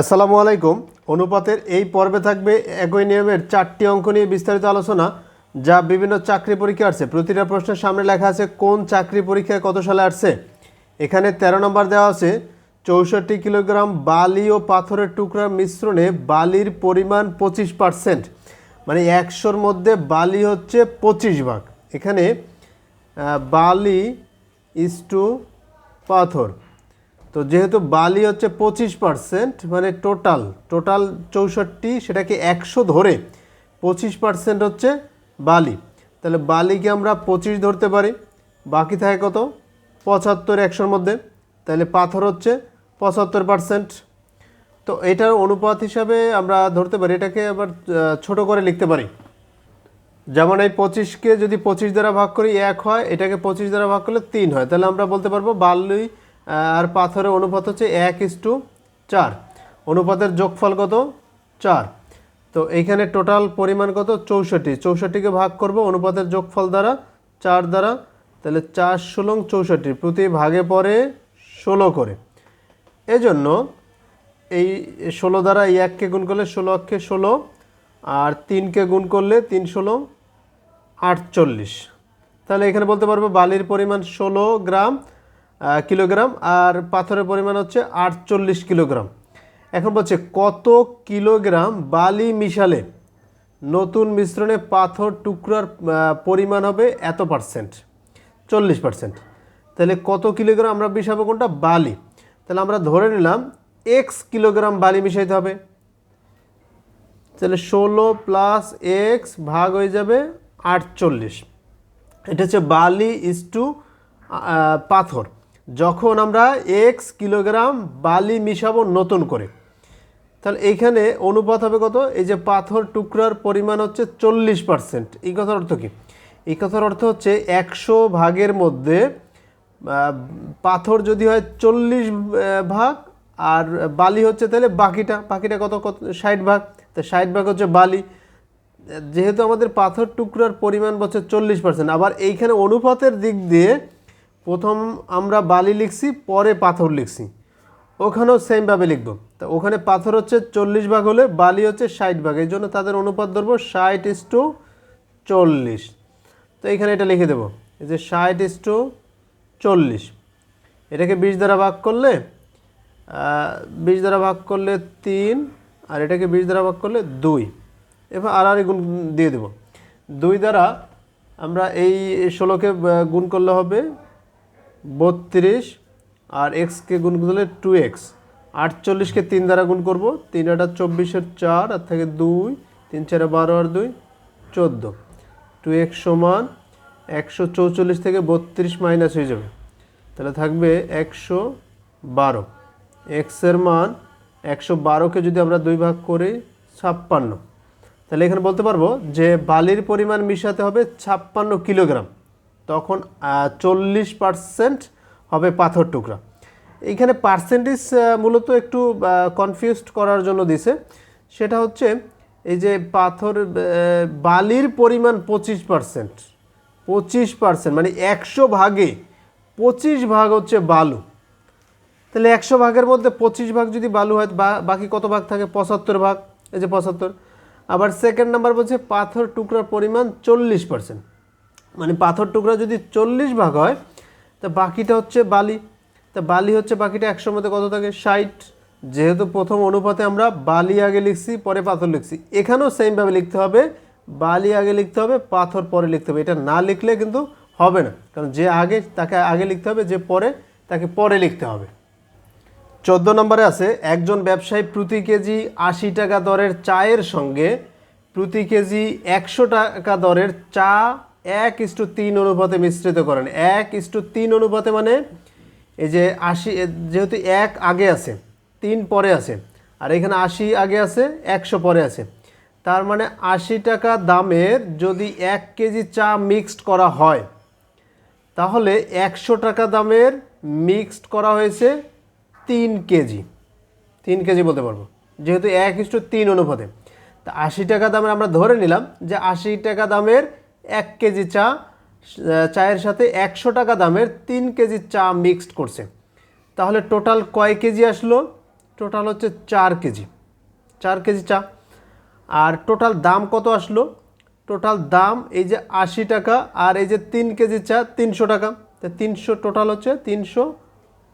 আসসালামু আলাইকুম। অনুপাতের এই পর্বে থাকবে একই নিয়মের চারটি অঙ্ক নিয়ে বিস্তারিত আলোচনা, যা বিভিন্ন চাকরি পরীক্ষা আসছে। প্রতিটা প্রশ্নের সামনে লেখা আছে, কোন চাকরি পরীক্ষায় কত সালে আসছে? এখানে ১৩ নম্বর দেওয়া আছে, চৌষট্টি কিলোগ্রাম বালি ও পাথরের টুকরার মিশ্রণে বালির পরিমাণ পঁচিশ পার্সেন্ট মানে একশোর মধ্যে বালি হচ্ছে পঁচিশ ভাগ। এখানে বালি ইস টু পাথর। তো যেহেতু বালি হচ্ছে পঁচিশ পার্সেন্ট মানে টোটাল টোটাল চৌষট্টি সেটাকে একশো ধরে পঁচিশ পার্সেন্ট হচ্ছে বালি। তাহলে বালিকে আমরা পঁচিশ ধরতে পারি। বাকি থাকে কত? পঁচাত্তর একশোর মধ্যে। তাহলে পাথর হচ্ছে পঁচাত্তর পার্সেন্ট তো এটার অনুপাত হিসাবে আমরা ধরতে পারি এটাকে আবার ছোট করে লিখতে পারি। যেমন এই পঁচিশকে যদি পঁচিশ দ্বারা ভাগ করি এক হয় এটাকে পঁচিশ দ্বারা ভাগ করলে তিন হয়। তাহলে আমরা বলতে পারব বালি আহ, আর পাথরের অনুপাত হচ্ছে এক ইস টু চার। অনুপাতের যোগফল কত? চার। তো এইখানে টোটাল পরিমাণ কত? চৌষট্টি। চৌষট্টিকে ভাগ করব অনুপাতের যোগফল দ্বারা, চার দ্বারা, তাহলে চার ষোলং চৌষট্টি। প্রতি ভাগে পরে ষোলো করে। এজন্য এই ষোলো দ্বারা এই এককে গুণ করলে ষোলো অক্ষে ষোলো, আর তিনকে গুণ করলে তিন ষোলো আটচল্লিশ। তাহলে এখানে বলতে পারব বালির পরিমাণ ষোলো গ্রাম কিলোগ্রাম, আর পাথরের পরিমাণ হচ্ছে আটচল্লিশ কিলোগ্রাম। এখন বলছে, কত কিলোগ্রাম বালি মিশালে নতুন মিশ্রণে পাথর টুকরার পরিমাণ হবে এত পার্সেন্ট? চল্লিশ পার্সেন্ট। তাহলে কত কিলোগ্রাম আমরা মিশাবো কোনটা? বালি। তাহলে আমরা ধরে নিলাম এক্স কিলোগ্রাম বালি মিশাইতে হবে। তাহলে ষোলো প্লাস এক্স ভাগ হয়ে যাবে আটচল্লিশ। এটা হচ্ছে বালি ইস টু পাথর। যখন আমরা এক্স কিলোগ্রাম বালি মিশাবো নতুন করে, তাহলে এইখানে অনুপাত হবে কত? এই যে পাথর টুকরার পরিমাণ হচ্ছে চল্লিশ পার্সেন্ট এই কথার অর্থ কী? এই কথার অর্থ হচ্ছে একশো ভাগের মধ্যে পাথর যদি হয় চল্লিশ ভাগ, আর বালি হচ্ছে তাহলে বাকিটা। বাকিটা কত? কত? ষাট ভাগ। তো ষাট ভাগ হচ্ছে বালি। যেহেতু আমাদের পাথর টুকরার পরিমাণ বলছে চল্লিশ পার্সেন্ট আবার এইখানে অনুপাতের দিক দিয়ে প্রথম আমরা বালি লিখছি, পরে পাথর লিখছি। ওখানেও সেমভাবে লিখব। তা ওখানে পাথর হচ্ছে চল্লিশ ভাগ হলে বালি হচ্ছে ষাট ভাগ। এই জন্য তাদের অনুপাত ধরবো, ষাট ইস টু চল্লিশ। তো এখানে এটা লিখে দেবো, এই যে ষাট ইস টু চল্লিশ। এটাকে বিশ দ্বারা ভাগ করলে বিশ দ্বারা ভাগ করলে তিন, আর এটাকে বিশ দ্বারা ভাগ করলে দুই। এবার আর আর গুণ দিয়ে দেব। দুই দ্বারা আমরা এই ষোলোকে গুণ করলে হবে বত্রিশ আর এক্সকে গুণ করলে টু এক্স আটচল্লিশকে তিন দ্বারা গুণ করব, তিন আটা চব্বিশের চার, আর থেকে দুই, তিন চারে বারো আর দুই, চোদ্দ। টু এক্স সমান একশো চৌচল্লিশ থেকে বত্রিশ মাইনাস হয়ে যাবে। তাহলে থাকবে একশো বারো। এক্সের মান একশো বারোকে যদি আমরা দুই ভাগ করি, ছাপ্পান্ন। তাহলে এখানে বলতে পারব যে বালির পরিমাণ মিশাতে হবে ছাপ্পান্ন কিলোগ্রাম। তখন চল্লিশ পার্সেন্ট হবে পাথর টুকরা। এইখানে পার্সেন্টেজ মূলত একটু কনফিউজড করার জন্য দিছে। সেটা হচ্ছে, এই যে পাথর বালির পরিমাণ পঁচিশ পার্সেন্ট। পঁচিশ পার্সেন্ট মানে একশো ভাগে, পঁচিশ ভাগ হচ্ছে বালু। তাহলে একশো ভাগের মধ্যে পঁচিশ ভাগ যদি বালু হয় বাকি কত ভাগ থাকে? পঁচাত্তর ভাগ, এই যে পঁচাত্তর। আবার সেকেন্ড নাম্বার বলছে পাথর টুকরার পরিমাণ চল্লিশ পার্সেন্ট। মানে পাথর টুকরা যদি চল্লিশ ভাগ হয়, তা বাকিটা হচ্ছে বালি। তা বালি হচ্ছে বাকিটা একশোর মধ্যে কত থাকে? ষাট। যেহেতু প্রথম অনুপাতে আমরা বালি আগে লিখছি, পরে পাথর লিখছি। এখানেও সেমভাবে লিখতে হবে, বালি আগে লিখতে হবে, পাথর পরে লিখতে হবে। এটা না লিখলে কিন্তু হবে না। কারণ যে আগে, তাকে আগে লিখতে হবে, যে পরে, তাকে পরে লিখতে হবে। চোদ্দ নম্বরে আছে, একজন ব্যবসায়ী প্রতি কেজি আশি টাকা দরের চায়ের সঙ্গে প্রতি কেজি একশো টাকা দরের চা এক ইস্টু তিন অনুপাতে মিশ্রিত করেন। এক ইস্টু তিন অনুপাতে মানে এই যে আশি যেহেতু এক আগে আছে, তিন পরে আছে, আর এখানে আশি আগে আছে, একশো পরে আছে। তার মানে আশি টাকা দামের যদি এক কেজি চা মিক্সড করা হয়, তাহলে একশো টাকা দামের মিক্সড করা হয়েছে তিন কেজি। তিন কেজি বলতে পারব, যেহেতু এক ইস্টু তিন অনুপাতে। তা আশি টাকা দামের আমরা ধরে নিলাম যে আশি টাকা দামের এক কেজি চা চায়ের সাথে একশো টাকা দামের তিন কেজি চা মিক্সড করছে। তাহলে টোটাল কয় কেজি আসলো? টোটাল হচ্ছে চার কেজি। চার কেজি চা। আর টোটাল দাম কত আসলো? টোটাল দাম এই যে আশি টাকা আর এই যে তিন কেজি চা তিনশো টাকা। তা তিনশো টোটাল হচ্ছে তিনশো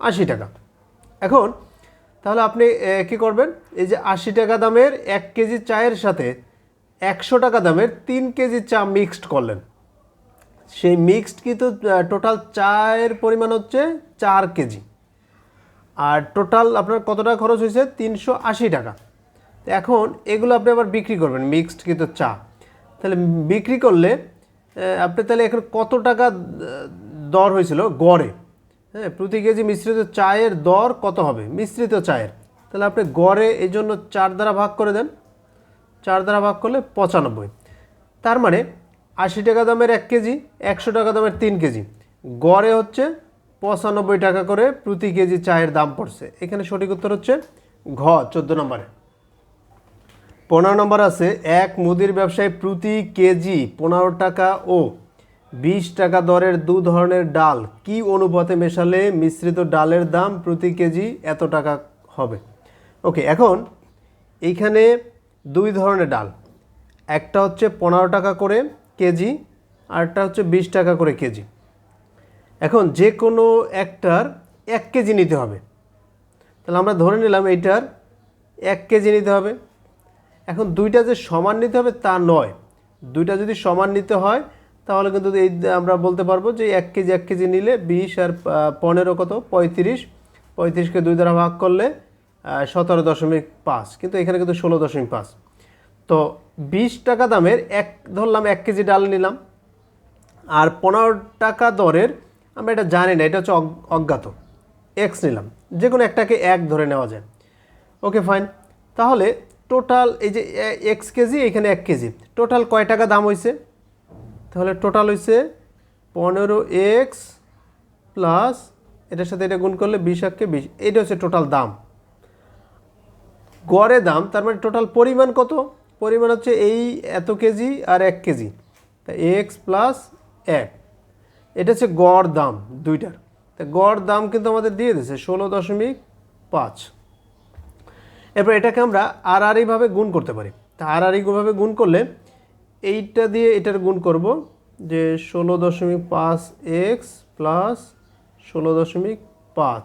আশি টাকা। এখন তাহলে আপনি কি করবেন? এই যে আশি টাকা দামের এক কেজি চায়ের সাথে একশো টাকা দামের তিন কেজি চা মিক্সড করলেন। সেই মিক্সড কিন্তু টোটাল চায়ের পরিমাণ হচ্ছে চার কেজি। আর টোটাল আপনার কত টাকা খরচ হয়েছে? তিনশো আশি টাকা। এখন এগুলো আপনি আবার বিক্রি করবেন মিক্সড কিন্তু চা। তাহলে বিক্রি করলে আপনি তাহলে এখন কত টাকা দর হয়েছিল? গড়ে। হ্যাঁ প্রতি কেজি মিশ্রিত চায়ের দর কত হবে? মিশ্রিত চায়ের। তাহলে আপনি গড়ে এই জন্য চার দ্বারা ভাগ করে দেন। চার দ্বারা ভাগ করলে পঁচানব্বই। তার মানে আশি টাকা দামের এক কেজি, একশো টাকা দামের তিন কেজি। গড়ে হচ্ছে পঁচানব্বই টাকা করে প্রতি কেজি চায়ের দাম পড়ছে। এখানে সঠিক উত্তর হচ্ছে ঘ, চোদ্দ নম্বরে। পনেরো নম্বর আছে, এক মুদির ব্যবসায় প্রতি কেজি পনেরো টাকা ও বিশ টাকা দরের দু ধরনের ডাল কি অনুপাতে মেশালে মিশ্রিত ডালের দাম প্রতি কেজি এত টাকা হবে? ওকে, এখন এইখানে দুই ধরনের ডাল। একটা হচ্ছে পনেরো টাকা করে কেজি আরটা হচ্ছে বিশ টাকা করে কেজি। এখন যে কোনো একটার এক কেজি নিতে হবে। তাহলে আমরা ধরে নিলাম এইটার এক কেজি নিতে হবে। এখন দুইটা যে সমান নিতে হবে তা নয়। দুইটা যদি সমান নিতে হয়, তাহলে কিন্তু এই আমরা বলতে পারব যে এক কেজি এক কেজি নিলে বিশ আর পনেরো কত? পঁয়ত্রিশ। পঁয়ত্রিশকে দুই দ্বারা ভাগ করলে সতেরো দশমিক পাঁচ, কিন্তু এখানে কিন্তু ষোলো দশমিক পাঁচ। তো বিশ টাকা দামের এক, ধরলাম এক কেজি ডাল নিলাম। আর পনেরো টাকা দরের, আমরা এটা জানি না, এটা হচ্ছে অজ্ঞ- অজ্ঞাত। এক্স নিলাম। যে কোনো একটাকে এক ধরে নেওয়া যায়। ওকে ফাইন তাহলে টোটাল এই যে এক্স কেজি, এখানে এক কেজি। টোটাল কয় টাকা দাম হয়েছে তাহলে টোটাল হয়েছে পনেরো এক্স প্লাস এটার সাথে এটা গুণ করলে বিশ এককে বিশ, এটা হচ্ছে টোটাল দাম। গড়ে দাম, তার মানে টোটাল পরিমাণ কত? পরিমাণ হচ্ছে এই এত কেজি আর এক কেজি। তা এক্স প্লাস এক, এটা হচ্ছে গড় দাম দুইটার। তা গড় দাম কিন্তু আমাদের দিয়ে দিয়েছে ষোলো দশমিক পাঁচ। এরপর এটাকে আমরা আর আর আরইভাবে গুণ করতে পারি। তা আর আর আরইভাবে গুণ করলে এইটা দিয়ে এটার গুণ করব যে ষোলো দশমিক পাঁচ এক্স প্লাস ষোলো দশমিক পাঁচ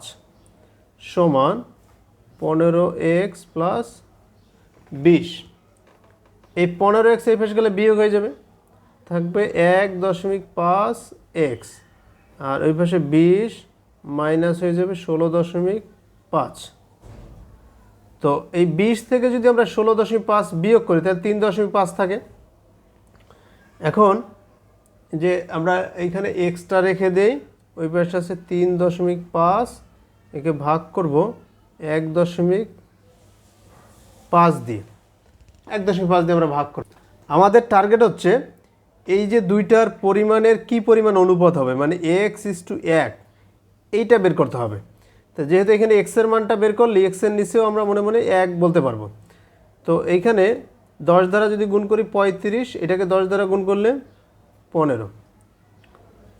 সমান পনেরো এক্স প্লাস বিশ। এই পনেরো এক্স এই পাশে গেলে বিয়োগ হয়ে যাবে। থাকবে এক দশমিক পাঁচ এক্স। আর ওই পাশে বিশ মাইনাস হয়ে যাবে ষোলো দশমিক পাঁচ। তো এই বিশ থেকে যদি আমরা ষোলো দশমিক পাঁচ বিয়োগ করি, তাহলে তিন দশমিক পাঁচ থাকে। এখন যে আমরা এইখানে এক্সট্রা রেখে দেই, ওই পাশে আছে তিন দশমিক পাঁচ, একে ভাগ করব। এক দশমিক পাঁচ দিয়ে। এক দশমিক পাঁচ দিয়ে আমরা ভাগ করব আমাদের টার্গেট হচ্ছে এই যে দুইটার পরিমাণের কি পরিমাণ অনুপাত হবে মানে এক্স ইস টু এক, এইটা বের করতে হবে। তো যেহেতু এখানে এক্সের মানটা বের করলে এক্সের নিচেও আমরা মনে মনে এক বলতে পারব। তো এইখানে দশ দ্বারা যদি গুণ করি পঁয়ত্রিশ, এটাকে দশ দ্বারা গুণ করলে পনেরো।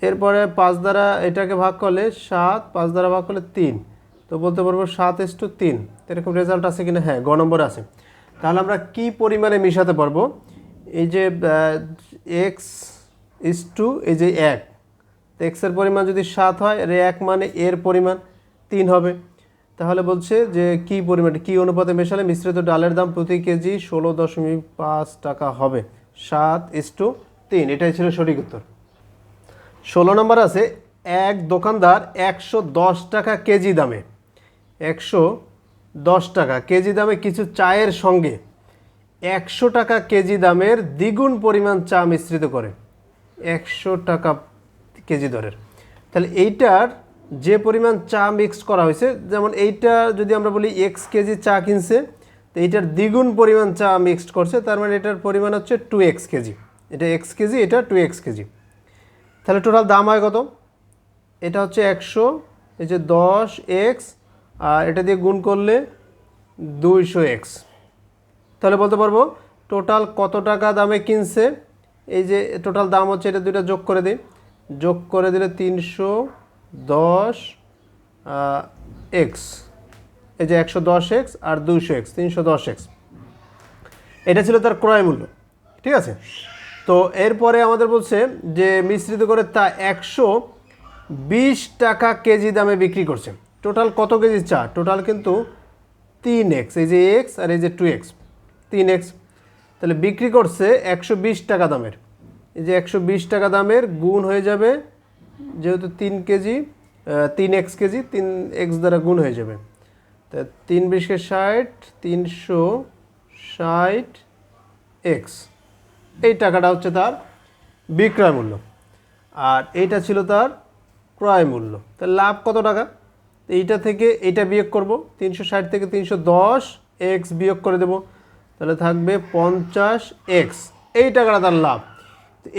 এরপরে পাঁচ দ্বারা এটাকে ভাগ করলে সাত, পাঁচ দ্বারা ভাগ করলে তিন। তো বলতে পারব সাত এস টু তিন। এরকম রেজাল্ট আছে কিনা? হ্যাঁ গ নম্বর আছে। তাহলে আমরা কি পরিমাণে মিশাতে পারব? এই যে এক্স ইস টু এই যে এক। এক্সের পরিমাণ যদি সাত হয় আর এক মানে এর পরিমাণ তিন হবে। তাহলে বলছে যে কি পরিমাণ, কি অনুপাতে মেশালে মিশ্রিত ডালের দাম প্রতি কেজি ষোলো দশমিক পাঁচ টাকা হবে? সাত ইস টু তিন, এটাই ছিল সঠিক উত্তর। ষোলো নম্বর আছে, এক দোকানদার একশো দশ টাকা কেজি দামে একশো দশ টাকা। কেজি দামে কিছু চায়ের সঙ্গে একশো টাকা কেজি দামের দ্বিগুণ পরিমাণ চা মিশ্রিত করে। একশো টাকা কেজি দরের। তাহলে এইটার যে পরিমাণ চা মিক্স করা হয়েছে, যেমন এইটা যদি আমরা বলি এক্স কেজি চা কিনছে, তো এইটার দ্বিগুণ পরিমাণ চা মিক্সড করছে, তার মানে এটার পরিমাণ হচ্ছে টু এক্স কেজি। এটা এক্স কেজি, এটা টু এক্স কেজি। তাহলে টোটাল দাম হয় কত? এটা হচ্ছে একশো, এই যে দশ এক্স আর এটা দিয়ে গুণ করলে দুইশো এক্স। তাহলে বলতে পারব, টোটাল কত টাকা দামে কিনছে? এই যে টোটাল দাম হচ্ছে, এটা দুইটা যোগ করে দিই। যোগ করে দিলে তিনশো দশ এক্স। এই যে একশো দশ এক্স আর দুইশো এক্স, তিনশো দশ এক্স। এটা ছিল তার ক্রয় মূল্য, ঠিক আছে? তো এরপরে আমাদের বলছে যে, মিশ্রিত করে তা একশো বিশ টাকা কেজি দামে বিক্রি করছে। টোটাল কত কেজি চা? টোটাল কিন্তু তিন এক্স এই যে এক্স আর এই যে টু এক্স তিন এক্স তাহলে বিক্রি করছে একশো বিশ টাকা দামের। এই যে একশো বিশ টাকা দামের গুণ হয়ে যাবে যেহেতু তিন কেজি তিন এক্স কেজি, তিন এক্স দ্বারা গুণ হয়ে যাবে। তা তিন বিশকে ষাট, তিনশো ষাট এক্স এই টাকাটা হচ্ছে তার বিক্রয় মূল্য। আর এইটা ছিল তার ক্রয় মূল্য। তাহলে লাভ কত টাকা? এইটা থেকে এইটা বিয়োগ করব, তিনশো ষাট থেকে তিনশো দশ এক্স বিয়োগ করে দেব। তাহলে থাকবে পঞ্চাশ এক্স। এই টাকাটা তার লাভ?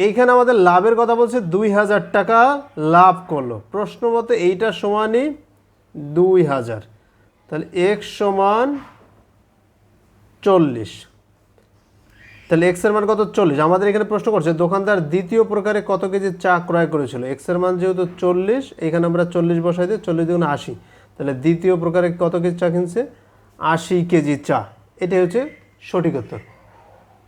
এইখানে আমাদের লাভের কথা বলছে, দুই হাজার টাকা লাভ করল। প্রশ্ন মতে এইটা সমানই দুই হাজার। তাহলে এক্স সমান চল্লিশ। তাহলে এক্সের মান কত? চল্লিশ। আমাদের এখানে প্রশ্ন করছে, দোকানদার দ্বিতীয় প্রকারে কত কেজি চা ক্রয় করেছিল? এক্সের মান যেহেতু চল্লিশ, এখানে আমরা চল্লিশ বসাই দিই, চল্লিশ দ্বিগুণ আশি। তাহলে দ্বিতীয় প্রকারে কত কেজি চা কিনছে? আশি কেজি চা। এটাই হচ্ছে সঠিক উত্তর।